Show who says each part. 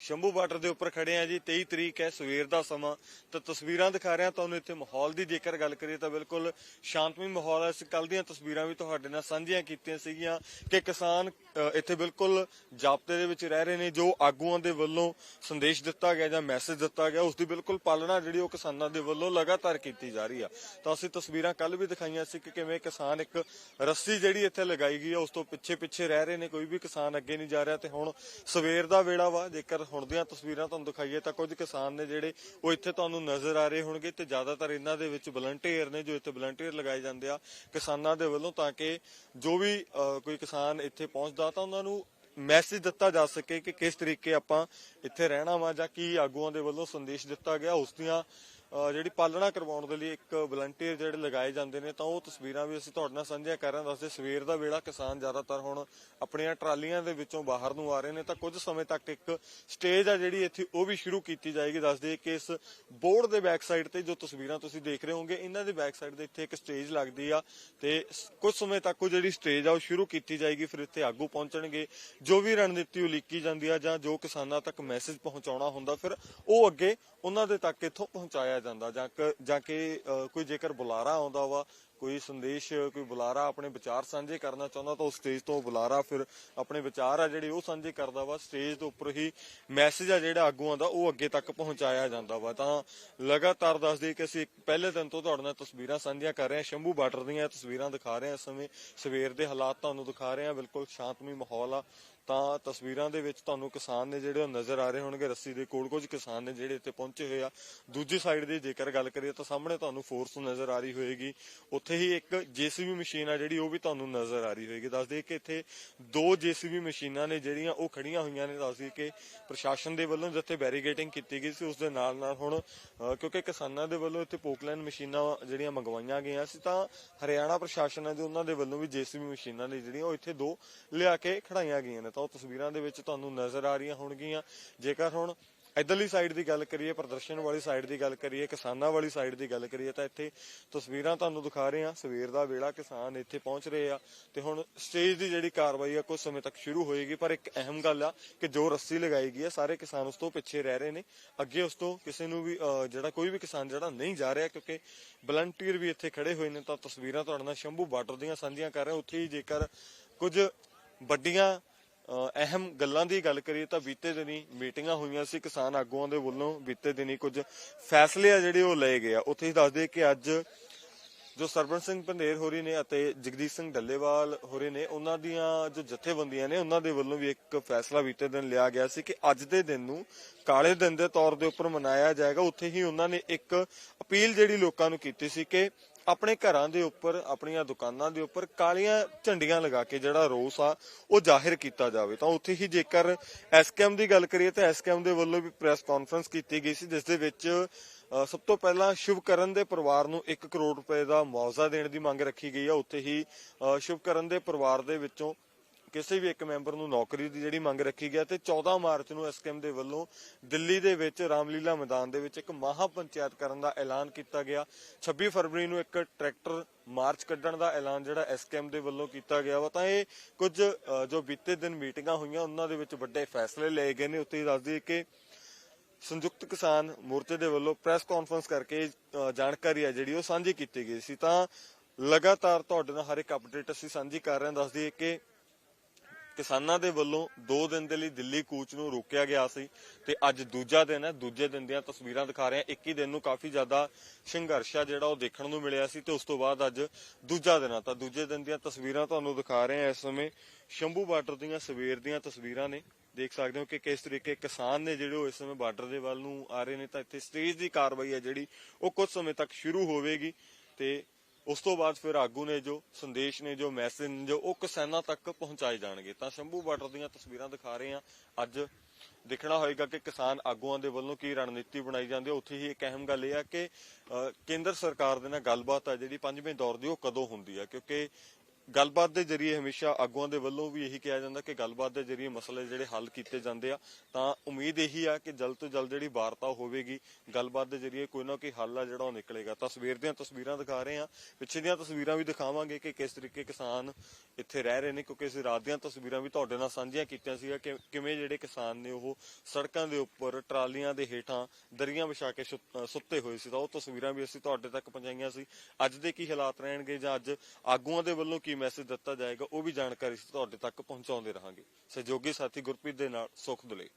Speaker 1: Shambhu border ਦੇ ਉੱਪਰ ਖੜੇ ਆ ਜੀ 23 ਤਰੀਕ ਹੈ, ਸਵੇਰ ਦਾ ਸਮਾਂ। ਤਾਂ ਤਸਵੀਰਾਂ ਦਿਖਾ ਰਿਹਾ, ਤੁਹਾਨੂੰ ਇੱਥੇ ਮਾਹੌਲ ਦੀ ਜੇਕਰ ਗੱਲ ਕਰੀਏ ਤਾਂ ਬਿਲਕੁਲ ਸ਼ਾਂਤਮਈ ਮਾਹੌਲ ਹੈ। ਅਸੀਂ ਕੱਲ ਦੀਆਂ ਤਸਵੀਰਾਂ ਵੀ ਤੁਹਾਡੇ ਨਾਲ ਸਾਂਝੀਆਂ ਕੀਤੀਆਂ ਸੀਗੀਆਂ ਕਿ ਕਿਸਾਨ ਇੱਥੇ ਬਿਲਕੁਲ ਜਾਬਤੇ ਦੇ ਵਿੱਚ ਰਹਿ ਰਹੇ ਨੇ, ਜੋ ਆਗੂਆਂ ਦੇ ਵੱਲੋਂ ਸੰਦੇਸ਼ ਦਿੱਤਾ ਗਿਆ ਜਾਂ ਮੈਸੇਜ ਦਿੱਤਾ ਗਿਆ, ਉਸ ਦੀ ਬਿਲਕੁਲ ਪਾਲਣਾ ਜਿਹੜੀ ਉਹ ਕਿਸਾਨਾਂ ਦੇ ਵੱਲੋਂ ਲਗਾਤਾਰ ਕੀਤੀ ਜਾ ਰਹੀ ਆ। ਤਾਂ ਅਸੀਂ ਤਸਵੀਰਾਂ ਕੱਲ ਵੀ ਦਿਖਾਈਆਂ ਸੀ ਕਿ ਕਿਵੇਂ ਕਿਸਾਨ ਇੱਕ ਰੱਸੀ ਜਿਹੜੀ ਇੱਥੇ ਲਗਾਈ ਗਈ ਆ, ਉਸ ਤੋਂ ਪਿੱਛੇ ਪਿੱਛੇ ਰਹਿ ਰਹੇ ਨੇ, ਕੋਈ ਵੀ ਕਿਸਾਨ ਅੱਗੇ ਨਹੀਂ ਜਾ ਰਿਹਾ ਤੇ ਹੁਣ ਸਵੇਰ ਦਾ ਵੇਲਾ ਵਾ, ਜੇਕਰ ਹੁਣ ਦੀਆਂ ਤਸਵੀਰਾਂ ਤੁਹਾਨੂੰ ਦਿਖਾਈਏ ਤਾਂ ਕੁਝ ਕਿਸਾਨ ਨੇ ਜਿਹੜੇ ਉਹ ਇੱਥੇ ਤੁਹਾਨੂੰ ਨਜ਼ਰ ਆ ਰਹੇ ਹੋਣਗੇ ਤੇ ਜ਼ਿਆਦਾਤਰ ਇਹਨਾਂ ਦੇ ਵਿੱਚ ਵਲੰਟੀਅਰ ਨੇ ਜੋ ਇੱਥੇ ਵਲੰਟੀਅਰ ਲਗਾਏ ਜਾਂਦੇ ਆ ਕਿਸਾਨਾਂ ਦੇ ਵੱਲੋਂ ਤਾਂ ਕਿ ਜੋ ਵੀ ਕੋਈ ਕਿਸਾਨ ਇੱਥੇ ਪਹੁੰਚਦਾ ਤਾਂ ਉਹਨਾਂ ਨੂੰ ਮੈਸੇਜ ਦਿੱਤਾ ਜਾ ਸਕੇ ਕਿ ਕਿਸ ਤਰੀਕੇ ਆਪਾਂ ਇੱਥੇ ਰਹਿਣਾ ਵਾ ਜਾਂ ਕੀ ਆਗੂਆਂ ਦੇ ਵੱਲੋਂ ਸੰਦੇਸ਼ ਦਿੱਤਾ ਗਿਆ, ਉਸ ਦੀਆਂ ਜਿਹੜੀ ਪਾਲਣਾ ਕਰਵਾਉਣ ਦੇ ਲਈ ਇੱਕ ਵਲੰਟੀਅਰ ਜਿਹੜੇ ਲਗਾਏ ਜਾਂਦੇ ਨੇ, ਤਾਂ ਉਹ ਤਸਵੀਰਾਂ ਵੀ ਅਸੀਂ ਤੁਹਾਡੇ ਨਾਲ ਸਾਂਝੀਆਂ ਕਰ ਰਹੇ ਹਾਂ। ਦੱਸਦੇ, ਸਵੇਰ ਦਾ ਵੇਲਾ ਕਿਸਾਨ ਜ਼ਿਆਦਾਤਰ ਹੁਣ ਆਪਣੀਆਂ ਟਰਾਲੀਆਂ ਦੇ ਵਿੱਚੋਂ ਬਾਹਰ ਨੂੰ ਆ ਰਹੇ ਨੇ, ਤਾਂ ਕੁਝ ਸਮੇਂ ਤੱਕ ਇੱਕ ਸਟੇਜ ਆ ਜਿਹੜੀ ਇੱਥੇ ਉਹ ਵੀ ਸ਼ੁਰੂ ਕੀਤੀ ਜਾਏਗੀ। ਦੱਸਦੇ ਕਿ ਇਸ ਬੋਰਡ ਦੇ ਬੈਕ ਸਾਈਡ ਤੇ ਜੋ ਤਸਵੀਰਾਂ ਤੁਸੀਂ ਦੇਖ ਰਹੇ ਹੋਗੇ ਇਹਨਾਂ ਦੇ ਬੈਕ ਸਾਈਡ ਦੇ ਇੱਥੇ ਇੱਕ ਸਟੇਜ ਲੱਗਦੀ ਆ ਤੇ ਸ- ਕੁਝ ਸਮੇਂ ਤੱਕ ਉਹ ਜਿਹੜੀ ਸਟੇਜ ਆ ਉਹ ਸ਼ੁਰੂ ਕੀਤੀ ਜਾਏਗੀ, ਫਿਰ ਇੱਥੇ ਆਗੂ ਪਹੁੰਚਣਗੇ। ਜੋ ਵੀ ਰਣਨੀਤੀ ਉਲੀਕੀ ਜਾਂਦੀ ਆ ਜਾਂ ਜੋ ਕਿਸਾਨਾਂ ਤੱਕ ਮੈਸੇਜ ਪਹੁੰਚਾਉਣਾ ਹੁੰਦਾ, ਫਿਰ ਉਹ ਅੱਗੇ ਉਹਨਾਂ ਦੇ ਤੱਕ ਇੱਥੋਂ ਪਹੁੰਚਾਇਆ ਜਾਂਦਾ ਜਾਂ ਕਿ ਜਾਂ ਕਿ ਅ, ਕੋਈ ਜੇਕਰ ਬੁਲਾਰਾ ਆਉਂਦਾ ਵਾ ਕੋਈ ਸੰਦੇਸ਼, ਕੋਈ ਬੁਲਾਰਾ ਆਪਣੇ ਵਿਚਾਰ ਸਾਂਝੇ ਕਰਨਾ ਚਾਹੁੰਦਾ ਤਾਂ ਉਹ ਸਟੇਜ ਤੋਂ ਬੁਲਾਰਾ ਫਿਰ ਆਪਣੇ ਵਿਚਾਰ ਆ ਜਿਹੜੇ ਉਹ ਸਾਂਝੇ ਕਰਦਾ ਵਾ। ਸਟੇਜ ਦੇ ਉੱਪਰ ਹੀ ਮੈਸੇਜ ਆ ਜਿਹੜਾ ਆਗੂਆਂ ਦਾ, ਉਹ ਅੱਗੇ ਤੱਕ ਪਹੁੰਚਾਇਆ ਜਾਂਦਾ ਵਾ। ਤਾਂ ਲਗਾਤਾਰ ਦੱਸਦੇ ਕਿ ਅਸੀਂ ਪਹਿਲੇ ਦਿਨ ਤੋਂ ਤੁਹਾਡੇ ਨਾਲ ਤਸਵੀਰਾਂ ਸਾਂਝੀਆਂ ਕਰ ਰਹੇ ਹਾਂ। ਸ਼ੰਭੂ ਬਾਰਡਰ ਦੀਆਂ ਤਸਵੀਰਾਂ ਦਿਖਾ ਰਹੇ ਹਾਂ ਇਸ ਸਮੇਂ। ਸਵੇਰ ਦੇ ਹਾਲਾਤ ਤੁਹਾਨੂੰ ਦਿਖਾ ਰਹੇ ਹਾਂ। ਬਿਲਕੁਲ ਸ਼ਾਂਤਮਈ ਮਾਹੌਲ ਆ। ਤਾਂ ਤਸਵੀਰਾਂ ਦੇ ਵਿੱਚ ਤੁਹਾਨੂੰ ਕਿਸਾਨ ਨੇ ਜਿਹੜੇ ਉਹ ਨਜ਼ਰ ਆ ਰਹੇ ਹੋਣਗੇ, ਰੱਸੀ ਦੇ ਕੋਲ ਕੁਝ ਕਿਸਾਨ ਨੇ ਜਿਹੜੇ ਇੱਥੇ ਪਹੁੰਚੇ ਹੋਏ ਆ। ਦੂਜੀ ਸਾਈਡ ਦੀ ਜੇਕਰ ਗੱਲ ਕਰੀਏ ਤਾਂ ਸਾਹਮਣੇ ਤੁਹਾਨੂੰ ਫੋਰਸ ਨਜ਼ਰ ਆ ਰਹੀ ਹੋਏਗੀ। ਉੱਥੇ ਹੀ ਇੱਕ ਜੀਸੀਬੀ ਮਸ਼ੀਨ ਆ ਜਿਹੜੀ ਉਹ ਵੀ ਤੁਹਾਨੂੰ ਨਜ਼ਰ ਆ ਰਹੀ ਹੋਏਗੀ। ਦੱਸਦੇ ਕਿ ਇੱਥੇ ਦੋ ਜੀਸੀਬੀ ਮਸ਼ੀਨਾਂ ਨੇ ਜਿਹੜੀਆਂ ਉਹ ਖੜੀਆਂ ਹੋਈਆਂ ਨੇ। ਦੱਸਦੇ ਕਿ ਪ੍ਰਸ਼ਾਸਨ ਦੇ ਵੱਲੋਂ ਜਿੱਥੇ ਬੈਰੀਗੇਟਿੰਗ ਕੀਤੀ ਗਈ ਸੀ ਉਸ ਦੇ ਨਾਲ ਨਾਲ ਹੁਣ ਅ, ਕਿਉਂਕਿ ਕਿਸਾਨਾਂ ਦੇ ਵੱਲੋਂ ਇੱਥੇ ਪੋਕਲਾਈਨ ਮਸ਼ੀਨਾਂ ਜਿਹੜੀਆਂ ਮੰਗਵਾਈਆਂ ਗਈਆਂ ਸੀ ਤਾਂ ਹਰਿਆਣਾ ਪ੍ਰਸ਼ਾਸਨ ਹੈ ਜੋ ਉਹਨਾਂ ਦੇ ਵੱਲੋਂ ਵੀ ਜੀਸੀਬੀ ਮਸ਼ੀਨਾਂ ਨੇ ਜਿਹੜੀਆਂ ਉਹ ਇੱਥੇ ਦੋ ਲਿਆ ਕੇ ਖੜਾਈਆਂ ਗਈਆਂ ਨੇ। ਤਾਂ ਉਹ ਤਸਵੀਰਾਂ ਦੇ ਵਿੱਚ ਤੁਹਾਨੂੰ ਨਜ਼ਰ ਆ ਰਹੀਆਂ ਹੋਣਗੀਆਂ। ਜੇਕਰ ਹੁਣ ਇਧਰਲੀ ਸਾਈਡ ਦੀ ਗੱਲ ਕਰੀਏ, ਪ੍ਰਦਰਸ਼ਨ ਵਾਲੀ ਸਾਈਡ ਦੀ ਗੱਲ ਕਰੀਏ, ਕਿਸਾਨਾਂ ਵਾਲੀ ਸਾਈਡ ਦੀ ਗੱਲ ਕਰੀਏ, ਤਾਂ ਇੱਥੇ ਤਸਵੀਰਾਂ ਤੁਹਾਨੂੰ ਦਿਖਾ ਰਹੇ ਹਾਂ। ਸਵੇਰ ਦਾ ਵੇਲਾ ਕਿਸਾਨ ਇੱਥੇ ਪਹੁੰਚ ਰਹੇ ਆ ਤੇ ਹੁਣ ਸਟੇਜ ਦੀ ਜਿਹੜੀ ਕਾਰਵਾਈ ਆ ਕੁਝ ਸਮੇਂ ਤੱਕ ਸ਼ੁਰੂ ਹੋਏਗੀ, ਪਰ ਇੱਕ ਅਹਿਮ ਗੱਲ ਆ ਕਿ ਜੋ ਰੱਸੀ ਲਗਾਈ ਗਈ ਆ, ਸਾਰੇ ਕਿਸਾਨ ਉਸ ਤੋਂ ਪਿੱਛੇ ਰਹਿ ਰਹੇ ਨੇ। ਅੱਗੇ ਉਸ ਤੋਂ ਕਿਸੇ ਨੂੰ ਵੀ ਜਿਹੜਾ ਕੋਈ ਵੀ ਕਿਸਾਨ ਜਿਹੜਾ ਨਹੀਂ ਜਾ ਰਿਹਾ, ਕਿਉਂਕਿ ਵਲੰਟੀਅਰ ਵੀ ਇੱਥੇ ਖੜੇ ਹੋਏ ਨੇ, ਤਾਂ ਤਸਵੀਰਾਂ ਤੁਹਾਡੇ ਨਾਲ ਸ਼ੰਭੂ ਬਾਰਡਰ ਦੀਆਂ ਸਾਂਝੀਆਂ ਕਰ ਰਹੇ। ਉੱਥੇ ਹੀ ਜੇਕਰ ਕੁਝ ਵੱਡੀਆਂ ਅਹਿਮ ਗੱਲਾਂ ਦੀ ਗੱਲ ਕਰੀਏ ਤਾਂ ਬੀਤੇ ਦਿਨੀ ਮੀਟਿੰਗਾਂ ਹੋਈਆਂ ਸੀ ਕਿਸਾਨ ਆਗੂਆਂ ਦੇ ਵੱਲੋਂ। ਬੀਤੇ ਦਿਨੀ ਕੁਝ ਫੈਸਲੇ ਆ ਜਿਹੜੇ ਉਹ ਲਏ ਗਏ ਆ। ਉੱਥੇ ਹੀ ਦੱਸਦੇ ਕਿ ਅੱਜ ਜੋ ਸਰਬਨ ਸਿੰਘ ਪੰਧੇਰ ਹੋਰੀ ਨੇ ਅਤੇ ਜਗਦੀਸ਼ ਸਿੰਘ ਡੱਲੇਵਾਲ ਹੋਰੀ ਨੇ, ਉਹਨਾਂ ਦੀਆਂ ਜੋ ਜਥੇਬੰਦੀਆਂ ਨੇ, ਉਹਨਾਂ ਦੇ ਵੱਲੋਂ ਵੀ ਇੱਕ ਫੈਸਲਾ ਬੀਤੇ ਦਿਨ ਲਿਆ ਗਿਆ ਸੀ ਕਿ ਅੱਜ ਦੇ ਦਿਨ ਨੂੰ ਕਾਲੇ ਦਿਨ ਦੇ ਤੌਰ ਦੇ ਉੱਪਰ ਮਨਾਇਆ ਜਾਏਗਾ। ਉੱਥੇ ਹੀ ਉਹਨਾਂ ਨੇ ਇੱਕ ਅਪੀਲ ਜਿਹੜੀ ਲੋਕਾਂ ਨੂੰ ਕੀਤੀ ਸੀ ਕਿ ਆਪਣੇ ਘਰਾਂ ਦੇ ਉੱਪਰ ਆਪਣੀਆਂ ਦੁਕਾਨਾਂ ਦੇ ਉੱਪਰ ਕਾਲੀਆਂ ਝੰਡੀਆਂ ਲਗਾ ਕੇ ਜਿਹੜਾ ਰੋਸ ਆ ਉਹ ਜ਼ਾਹਿਰ ਕੀਤਾ ਜਾਵੇ। ਤਾਂ ਉੱਥੇ ਹੀ ਜੇਕਰ ਐਸਕੇਐਮ ਦੀ ਗੱਲ ਕਰੀਏ ਤਾਂ ਐਸਕੇਐਮ ਦੇ ਵੱਲੋਂ ਵੀ ਪ੍ਰੈਸ ਕਾਨਫਰੰਸ ਕੀਤੀ ਗਈ ਸੀ ਜਿਸ ਦੇ ਵਿੱਚ ਸਭ ਤੋਂ ਪਹਿਲਾਂ ਸ਼ੁਭਕਰਨ ਦੇ ਪਰਿਵਾਰ ਨੂੰ 1 ਕਰੋੜ ਰੁਪਏ ਦਾ ਮੁਆਵਜ਼ਾ ਦੇਣ ਦੀ ਮੰਗ ਰੱਖੀ ਗਈ ਆ। ਉੱਥੇ ਹੀ ਅ, ਸ਼ੁਭਕਰਨ ਦੇ ਪਰਿਵਾਰ ਦੇ ਵਿੱਚੋਂ ਕਿਸੇ ਵੀ ਇੱਕ ਮੈਂਬਰ ਨੂੰ ਨੌਕਰੀ ਦੀ ਜਿਹੜੀ ਮੰਗ ਰੱਖੀ ਗਿਆ ਤੇ 14 ਮਾਰਚ ਨੂੰ ਐਸਕੇਐਮ ਦੇ ਵੱਲੋਂ ਦਿੱਲੀ ਦੇ ਵਿੱਚ ਰਾਮਲੀਲਾ ਮੈਦਾਨ ਦੇ ਵਿੱਚ ਇੱਕ ਮਹਾ ਪੰਚਾਇਤ ਕਰਨ ਦਾ ਐਲਾਨ ਕੀਤਾ ਗਿਆ। 26 ਫਰਵਰੀ ਨੂੰ ਇੱਕ ਟਰੈਕਟਰ ਮਾਰਚ ਕੱਢਣ ਦਾ ਐਲਾਨ ਜਿਹੜਾ ਐਸਕੇਐਮ ਦੇ ਵੱਲੋਂ ਕੀਤਾ ਗਿਆ ਵਾ। ਤਾਂ ਇਹ ਕੁਝ ਜੋ ਬੀਤੇ ਦਿਨ ਮੀਟਿੰਗਾਂ ਹੋਈਆਂ, ਉਹਨਾਂ ਦੇ ਵਿੱਚ ਵੱਡੇ ਫੈਸਲੇ ਲਏ ਗਏ ਨੇ। ਉੱਥੇ ਦੱਸ ਦਈਏ ਕਿ ਸੰਯੁਕਤ ਕਿਸਾਨ ਮੋਰਚੇ ਦੇ ਵੱਲੋਂ ਪ੍ਰੈਸ ਕਾਨਫਰੰਸ ਕਰਕੇ ਜਾਣਕਾਰੀ ਆ ਜਿਹੜੀ ਉਹ ਸਾਂਝੀ ਕੀਤੀ ਗਈ ਸੀ। ਤਾਂ ਲਗਾਤਾਰ ਤੁਹਾਡੇ ਨਾਲ ਹਰ ਇੱਕ ਅਪਡੇਟ ਅਸੀਂ ਸਾਂਝੀ ਕਰ ਰਹੇ ਹਾਂ। ਦੱਸ ਦਈਏ ਕਿ ਕਿਸਾਨਾਂ ਦੇ ਵੱਲੋਂ 2 ਦਿਨ ਦੇ ਲਈ ਦਿੱਲੀ ਕੂਚ ਨੂੰ ਰੋਕਿਆ ਗਿਆ ਸੀ ਤੇ ਅੱਜ ਦੂਜਾ ਦਿਨ ਹੈ। ਦੂਜੇ ਦਿਨ ਦੀਆਂ ਤਸਵੀਰਾਂ ਦਿਖਾ ਰਹੇ ਹਾਂ। 21 ਦਿਨ ਨੂੰ ਕਾਫੀ ਜ਼ਿਆਦਾ ਸੰਘਰਸ਼ ਆ ਜਿਹੜਾ ਉਹ ਦੇਖਣ ਨੂੰ ਮਿਲਿਆ ਸੀ ਤੇ ਉਸ ਤੋਂ ਬਾਅਦ ਅੱਜ ਦੂਜਾ ਦਿਨ ਆ। ਤਾਂ ਦੂਜੇ ਦਿਨ ਦੀਆਂ ਤਸਵੀਰਾਂ ਤੁਹਾਨੂੰ ਦਿਖਾ ਰਹੇ ਹਾਂ। ਇਸ ਸਮੇਂ ਸ਼ੰਭੂ ਬਾਰਡਰ ਦੀਆਂ ਸਵੇਰ ਦੀਆਂ ਤਸਵੀਰਾਂ ਨੇ। ਦੇਖ ਸਕਦੇ ਹੋ ਕਿ ਕਿਸ ਤਰੀਕੇ ਕਿਸਾਨ ਨੇ ਜਿਹੜੇ ਉਹ ਇਸ ਸਮੇਂ ਬਾਰਡਰ ਦੇ ਵੱਲ ਨੂੰ ਆ ਰਹੇ ਨੇ ਤਾਂ ਇੱਥੇ ਸਟੇਜ ਦੀ ਕਾਰਵਾਈ ਹੈ ਜਿਹੜੀ ਉਹ ਕੁਝ ਸਮੇਂ ਤੱਕ ਸ਼ੁਰੂ ਹੋਵੇਗੀ ਤੇ ਉਸ ਤੋਂ ਬਾਅਦ ਫਿਰ ਆਗੂ ਨੇ ਜੋ, ਸੰਦੇਸ਼ ਨੇ ਜੋ, ਮੈਸੇਜ ਨੇ ਜੋ, ਉਹ ਕਿਸਾਨਾਂ ਤੱਕ ਪਹੁੰਚਾਏ ਜਾਣਗੇ। ਤਾਂ ਸ਼ੰਭੂ ਬਾਰਡਰ ਦੀਆਂ ਤਸਵੀਰਾਂ ਦਿਖਾ ਰਹੇ ਹਾਂ। ਅੱਜ ਦੇਖਣਾ ਹੋਏਗਾ ਕਿ ਕਿਸਾਨ ਆਗੂਆਂ ਦੇ ਵੱਲੋਂ ਕੀ ਰਣਨੀਤੀ ਬਣਾਈ ਜਾਂਦੀ ਹੈ। ਉੱਥੇ ਹੀ ਇੱਕ ਅਹਿਮ ਗੱਲ ਇਹ ਆ ਕਿ ਕੇਂਦਰ ਸਰਕਾਰ ਦੇ ਨਾਲ ਗੱਲਬਾਤ ਆ ਜਿਹੜੀ ਪੰਜਵੇਂ ਦੌਰ ਦੀ, ਉਹ ਕਦੋਂ ਹੁੰਦੀ ਹੈ? ਕਿਉਂਕਿ ਗੱਲਬਾਤ ਦੇ ਜ਼ਰੀਏ ਹਮੇਸ਼ਾ ਆਗੂਆਂ ਦੇ ਵੱਲੋਂ ਵੀ ਇਹੀ ਕਿਹਾ ਜਾਂਦਾ ਕਿ ਗੱਲਬਾਤ ਦੇ ਜ਼ਰੀਏ ਮਸਲੇ ਜਿਹੜੇ ਹੱਲ ਕੀਤੇ ਜਾਂਦੇ ਆ, ਤਾਂ ਉਮੀਦ ਇਹੀ ਆ ਕਿ ਜਲਦ ਤੋਂ ਜਲਦ ਜਿਹੜੀ ਵਾਰਤਾ ਹੋਵੇਗੀ, ਗੱਲਬਾਤ ਦੇ ਜ਼ਰੀਏ ਕੋਈ ਨਾ ਕੋਈ ਹੱਲ ਆ ਜਿਹੜਾ ਉਹ ਨਿਕਲੇਗਾ। ਤਾਂ ਸਵੇਰ ਦੀਆਂ ਤਸਵੀਰਾਂ ਦਿਖਾ ਰਹੇ ਆ ਪਿੱਛੇ ਦੀਆਂ ਤਸਵੀਰਾਂ ਵੀ ਦਿਖਾਵਾਂਗੇ ਕਿ ਕਿਸ ਤਰੀਕੇ ਕਿਸਾਨ ਇੱਥੇ ਰਹਿ ਰਹੇ ਨੇ, ਕਿਉਂਕਿ ਅਸੀਂ ਰਾਤ ਦੀਆਂ ਤਸਵੀਰਾਂ ਵੀ ਤੁਹਾਡੇ ਨਾਲ ਸਾਂਝੀਆਂ ਕੀਤੀਆਂ ਸੀਗਾ ਕਿ ਕਿਵੇਂ ਜਿਹੜੇ ਕਿਸਾਨ ਨੇ ਉਹ ਸੜਕਾਂ ਦੇ ਉੱਪਰ, ਟਰਾਲੀਆਂ ਦੇ ਹੇਠਾਂ ਦਰੀਆਂ ਵਿਛਾ ਕੇ ਸੁੱਤੇ ਹੋਏ ਸੀ। ਤਾਂ ਉਹ ਤਸਵੀਰਾਂ ਵੀ ਅਸੀਂ ਤੁਹਾਡੇ ਤੱਕ ਪਹੁੰਚਾਈਆਂ ਸੀ। ਅੱਜ ਦੇ ਕੀ ਹਾਲਾਤ ਰਹਿਣਗੇ ਜਾਂ ਅੱਜ ਆਗੂਆਂ ਦੇ ਵੱਲੋਂ ਕੀ ਮੈਸੇਜ ਦਿੱਤਾ ਜਾਏਗਾ, ਉਹ ਵੀ ਜਾਣਕਾਰੀ ਤੁਹਾਡੇ ਤੱਕ ਪਹੁੰਚਾਉਂਦੇ ਰਹਾਂਗੇ। ਸਹਿਯੋਗੀ ਸਾਥੀ ਗੁਰਪ੍ਰੀਤ ਦੇ ਨਾਲ ਸੁਖ ਦੁਲੇ